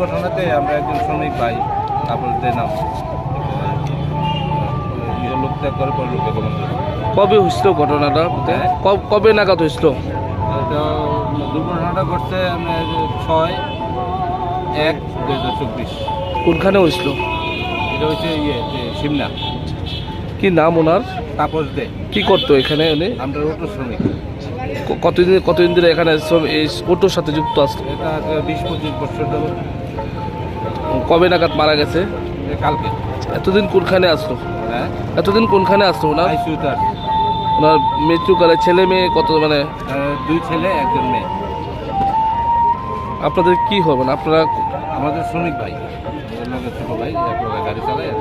দুর্ঘটনাতে আমরা একজন শ্রমিক ভাই তারপর দিলাম লোক ত্যাগ করে পরে লোকে গমন কবে হয়েছিল ঘটনাটা? হ্যাঁ। কবে নাগাদ হয়েছিল দুর্ঘটনাটা ঘটছে ছয় এক দু হাজার চব্বিশ। কোনখানে হয়েছিল এটা হচ্ছে ইয়ে যে সিমনা কি নাম ওনার? তাপস দে। কি করতো এখানে উনি? আমরা অটো শ্রমিক। কতদিন কতদিন ধরে এখানে এই অটোর সাথে যুক্ত আসতো এটা বিশ পঁচিশ বছর ধরে কবে নাগাদ মারা গেছে? কালকে। এতদিন কোনখানে আসলো? হ্যাঁ? এতদিন কোনখানে ওনার? আইসিউতে আছে ওনার মৃত্যুকালে ছেলে মেয়ে কত মানে? দুই ছেলে একজন মেয়ে। আপনাদের কি হবেন আপনারা আমাদের শ্রমিক ভাই। ছোট ভাই গাড়ি চালায়।